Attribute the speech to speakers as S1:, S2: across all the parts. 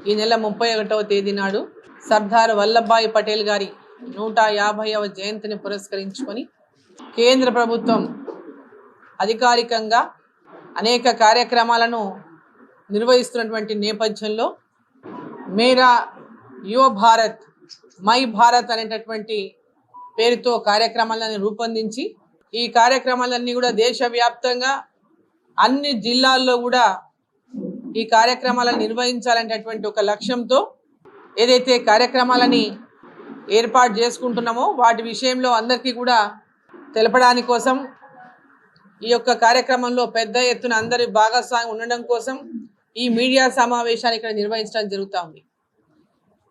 S1: ఈ నెల ముప్పై ఒకటవ తేదీ నాడు సర్దార్ వల్లభాయ్ పటేల్ గారి నూట యాభైవ జయంతిని పురస్కరించుకొని కేంద్ర ప్రభుత్వం అధికారికంగా అనేక కార్యక్రమాలను నిర్వహిస్తున్నటువంటి నేపథ్యంలో మేరా యువ భారత్ మై భారత్ అనేటటువంటి పేరుతో కార్యక్రమాలను రూపొందించి ఈ కార్యక్రమాలన్నీ కూడా దేశవ్యాప్తంగా అన్ని జిల్లాల్లో కూడా ఈ కార్యక్రమాలను నిర్వహించాలనేటటువంటి ఒక లక్ష్యంతో ఏదైతే కార్యక్రమాలని ఏర్పాటు చేసుకుంటున్నామో వాటి విషయంలో అందరికీ కూడా తెలపడానికి కోసం ఈ యొక్క కార్యక్రమంలో పెద్ద ఎత్తున అందరి భాగస్వామి ఉండడం కోసం ఈ మీడియా సమావేశాన్ని ఇక్కడ నిర్వహించడం జరుగుతూ ఉంది.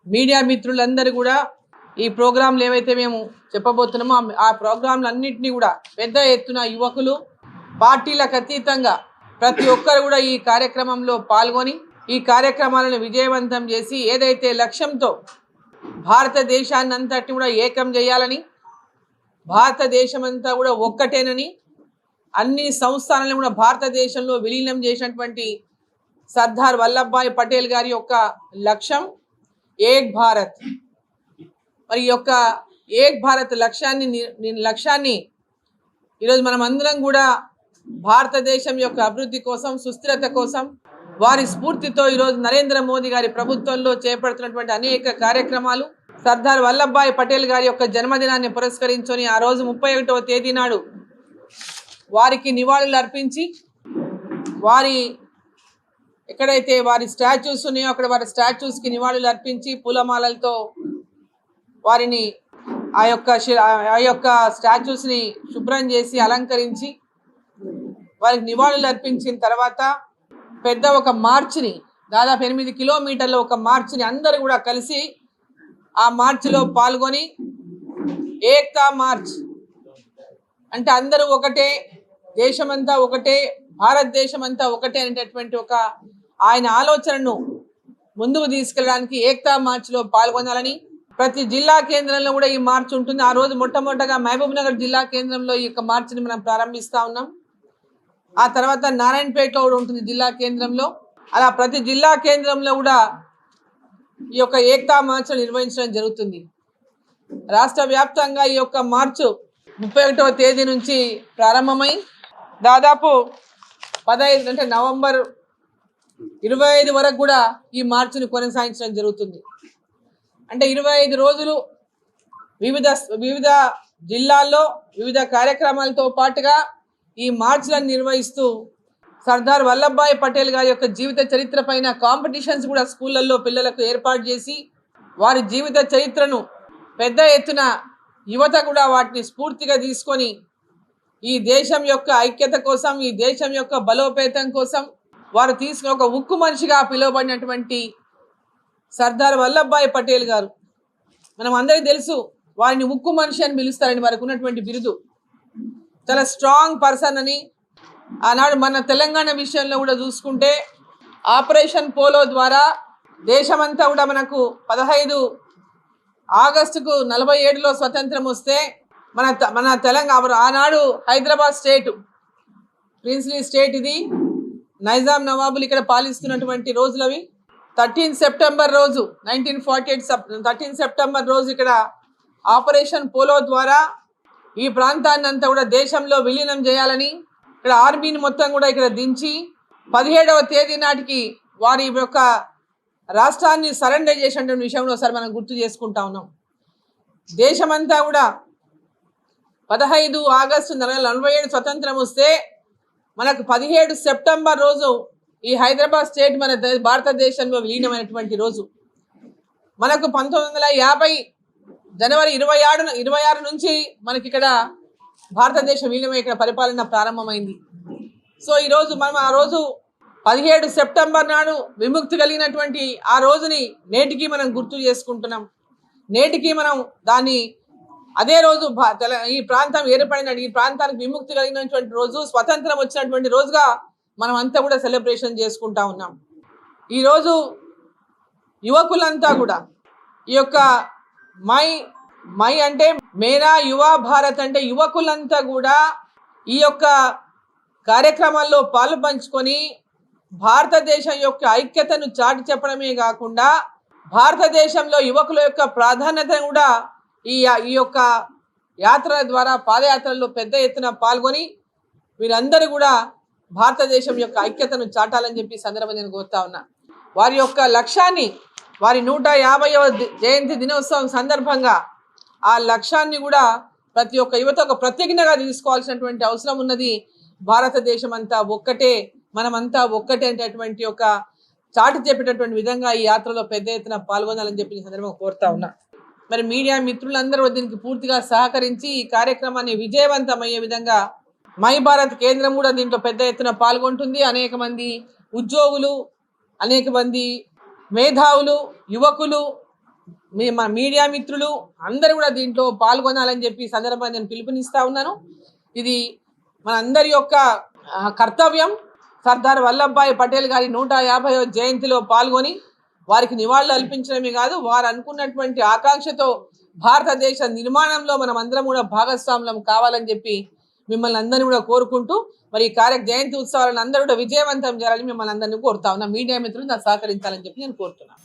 S1: మీడియా మిత్రులందరూ కూడా ఈ ప్రోగ్రాంలు ఏవైతే మేము చెప్పబోతున్నామో ఆ- ఆ ప్రోగ్రాంలన్నింటినీ కూడా పెద్ద ఎత్తున యువకులు పార్టీలకు అతీతంగా ప్రతి ఒక్కరు కూడా ఈ కార్యక్రమంలో పాల్గొని ఈ కార్యక్రమాలను విజయవంతం చేసి ఏదైతే లక్ష్యంతో భారతదేశాన్ని అంతటి కూడా ఏకం చేయాలని భారతదేశం అంతా కూడా ఒక్కటేనని అన్ని సంస్థానాలను కూడా భారతదేశంలో విలీనం చేసినటువంటి సర్దార్ వల్లభాయ్ పటేల్ గారి యొక్క లక్ష్యం ఏక్ భారత్. మరి ఈ యొక్క ఏక్ భారత్ లక్ష్యాన్ని ని- లక్ష్యాన్ని ఈరోజు మనం అందరం కూడా భారతదేశం యొక్క అభివృద్ధి కోసం సుస్థిరత కోసం వారి స్ఫూర్తితో ఈరోజు నరేంద్ర మోదీ గారి ప్రభుత్వంలో చేపడుతున్నటువంటి అనేక కార్యక్రమాలు. సర్దార్ వల్లభాయ్ పటేల్ గారి యొక్క జన్మదినాన్ని పురస్కరించుకొని ఆ రోజు ముప్పై ఒకటవ తేదీ నాడు వారికి నివాళులు అర్పించి వారి ఎక్కడైతే వారి స్టాచ్యూస్ ఉన్నాయో అక్కడ వారి స్టాచ్యూస్కి నివాళులు అర్పించి పూలమాలలతో వారిని ఆ యొక్క ఆ యొక్క స్టాచ్యూస్ని శుభ్రం చేసి అలంకరించి వారికి నివాళులు అర్పించిన తర్వాత పెద్ద ఒక మార్చ్ని దాదాపు ఎనిమిది కిలోమీటర్ల ఒక మార్చ్ని అందరూ కూడా కలిసి ఆ మార్చిలో పాల్గొని ఏక్తా మార్చ్. అంటే అందరూ ఒకటే దేశమంతా ఒకటే భారతదేశం అంతా ఒకటే అనేటటువంటి ఒక ఆయన ఆలోచనను ముందుకు తీసుకెళ్ళడానికి ఏక్తా మార్చ్లో పాల్గొనాలని ప్రతి జిల్లా కేంద్రంలో కూడా ఈ మార్చ్ ఉంటుంది. ఆ రోజు మొట్టమొదటగా మహబూబ్ నగర్ జిల్లా కేంద్రంలో ఈ యొక్క మార్చిని మనం ప్రారంభిస్తా ఉన్నాం. ఆ తర్వాత నారాయణపేటలో కూడా ఉంటుంది జిల్లా కేంద్రంలో. అలా ప్రతి జిల్లా కేంద్రంలో కూడా ఈ యొక్క ఏక్తా మార్చ్ నిర్వహించడం జరుగుతుంది. రాష్ట్ర వ్యాప్తంగా ఈ యొక్క మార్చు ముప్పై ఒకటవ తేదీ నుంచి ప్రారంభమై దాదాపు పదహైదు అంటే నవంబర్ ఇరవై ఐదు వరకు కూడా ఈ మార్చును కొనసాగించడం జరుగుతుంది. అంటే ఇరవై ఐదు రోజులు వివిధ వివిధ జిల్లాల్లో వివిధ కార్యక్రమాలతో పాటుగా ఈ మార్చ్లను నిర్వహిస్తూ సర్దార్ వల్లభాయ్ పటేల్ గారి యొక్క జీవిత చరిత్ర పైన కాంపిటీషన్స్ కూడా స్కూళ్ళల్లో పిల్లలకు ఏర్పాటు చేసి వారి జీవిత చరిత్రను పెద్ద ఎత్తున యువత కూడా వాటిని స్ఫూర్తిగా తీసుకొని ఈ దేశం యొక్క ఐక్యత కోసం ఈ దేశం యొక్క బలోపేతం కోసం వారు తీసుకున్న ఒక ఉక్కు మనిషిగా పిలువబడినటువంటి సర్దార్ వల్లభాయ్ పటేల్ గారు. మనం అందరికీ తెలుసు వారిని ఉక్కు మనిషి అని పిలుస్తారని వారికి ఉన్నటువంటి బిరుదు. చాలా స్ట్రాంగ్ పర్సన్ అని ఆనాడు మన తెలంగాణ విషయంలో కూడా చూసుకుంటే ఆపరేషన్ పోలో ద్వారా దేశమంతా కూడా మనకు పదహైదు ఆగస్టుకు నలభై ఏడులో స్వతంత్రం వస్తే మన త- మన తెలంగాణ ఆనాడు హైదరాబాద్ స్టేట్ ప్రిన్స్లీ స్టేట్ ఇది. నైజాం నవాబులు ఇక్కడ పాలిస్తున్నటువంటి రోజులవి థర్టీన్ సెప్టెంబర్ రోజు nineteen forty eight thirteen September రోజు ఇక్కడ ఆపరేషన్ పోలో ద్వారా ఈ ప్రాంతాన్ని అంతా కూడా దేశంలో విలీనం చేయాలని ఇక్కడ ఆర్మీని మొత్తం కూడా ఇక్కడ దించి పదిహేడవ తేదీ నాటికి వారి యొక్క రాష్ట్రాన్ని సరెండర్ చేసినటువంటి విషయంలో ఒకసారి మనం గుర్తు చేసుకుంటా ఉన్నాం. దేశమంతా కూడా పదహైదు ఆగస్టు నెల నలభై ఏడు స్వతంత్రం వస్తే మనకు పదిహేడు సెప్టెంబర్ రోజు ఈ హైదరాబాద్ స్టేట్ మన భారతదేశంలో విలీనమైనటువంటి రోజు. మనకు పంతొమ్మిది వందల యాభై జనవరి ఇరవై ఆరు ఇరవై ఆరు నుంచి మనకి ఇక్కడ భారతదేశ విలీనమై ఇక్కడ పరిపాలన ప్రారంభమైంది. సో ఈరోజు మనం ఆ రోజు పదిహేడు సెప్టెంబర్ నాడు విముక్తి కలిగినటువంటి ఆ రోజుని నేటికి మనం గుర్తు చేసుకుంటున్నాం. నేటికి మనం దాన్ని అదే రోజు ఈ ప్రాంతం ఏర్పడిన ఈ ప్రాంతానికి విముక్తి కలిగినటువంటి రోజు స్వతంత్రం వచ్చినటువంటి రోజుగా మనం అంతా కూడా సెలబ్రేషన్ చేసుకుంటా ఉన్నాం. ఈరోజు యువకులంతా కూడా ఈ యొక్క మై మై అంటే మేరా యువ భారత్ అంటే యువకులంతా కూడా ఈ యొక్క కార్యక్రమాల్లో పాలు పంచుకొని భారతదేశం యొక్క ఐక్యతను చాటి చెప్పడమే కాకుండా భారతదేశంలో యువకుల యొక్క ప్రాధాన్యత కూడా ఈ ఈ యొక్క యాత్ర ద్వారా పాదయాత్రలో పెద్ద ఎత్తున పాల్గొని వీరందరూ కూడా భారతదేశం యొక్క ఐక్యతను చాటాలని చెప్పి సందర్భంగా నేను కోరుతా ఉన్నా. వారి యొక్క లక్ష్యాన్ని వారి నూట యాభైవ జయంతి దినోత్సవం సందర్భంగా ఆ లక్ష్యాన్ని కూడా ప్రతి ఒక్క యువత ఒక ప్రత్యజ్ఞగా తీసుకోవాల్సినటువంటి అవసరం ఉన్నది. భారతదేశం అంతా ఒక్కటే మనమంతా ఒక్కటే అనేటటువంటి ఒక చాటి చెప్పేటటువంటి విధంగా ఈ యాత్రలో పెద్ద ఎత్తున పాల్గొనాలని చెప్పి సందర్భంగా కోరుతా ఉన్నా. మరి మీడియా మిత్రులందరూ దీనికి పూర్తిగా సహకరించి ఈ కార్యక్రమాన్ని విజయవంతమయ్యే విధంగా మై భారత్ కేంద్రం కూడా దీంట్లో పెద్ద ఎత్తున పాల్గొంటుంది. అనేక మంది ఉద్యోగులు అనేక మంది మేధావులు యువకులు మీ మా మీడియా మిత్రులు అందరూ కూడా దీంట్లో పాల్గొనాలని చెప్పి సందర్భంగా నేను పిలుపునిస్తా ఉన్నాను. ఇది మన అందరి యొక్క కర్తవ్యం. సర్దార్ వల్లభాయ్ పటేల్ గారి నూట యాభైవ జయంతిలో పాల్గొని వారికి నివాళులు అర్పించడమే కాదు వారు అనుకున్నటువంటి ఆకాంక్షతో భారతదేశ నిర్మాణంలో మనం అందరం కూడా భాగస్వాములం కావాలని చెప్పి మిమ్మల్ని అందరినీ కూడా కోరుకుంటూ మరి ఈ కార్య జయంతి ఉత్సవాలను అందరూ కూడా విజయవంతం చేయాలని మిమ్మల్ని అందరినీ కోరుతా ఉన్నా. మీడియా మిత్రులు నాకు సహకరించాలని చెప్పి నేను కోరుతున్నాను.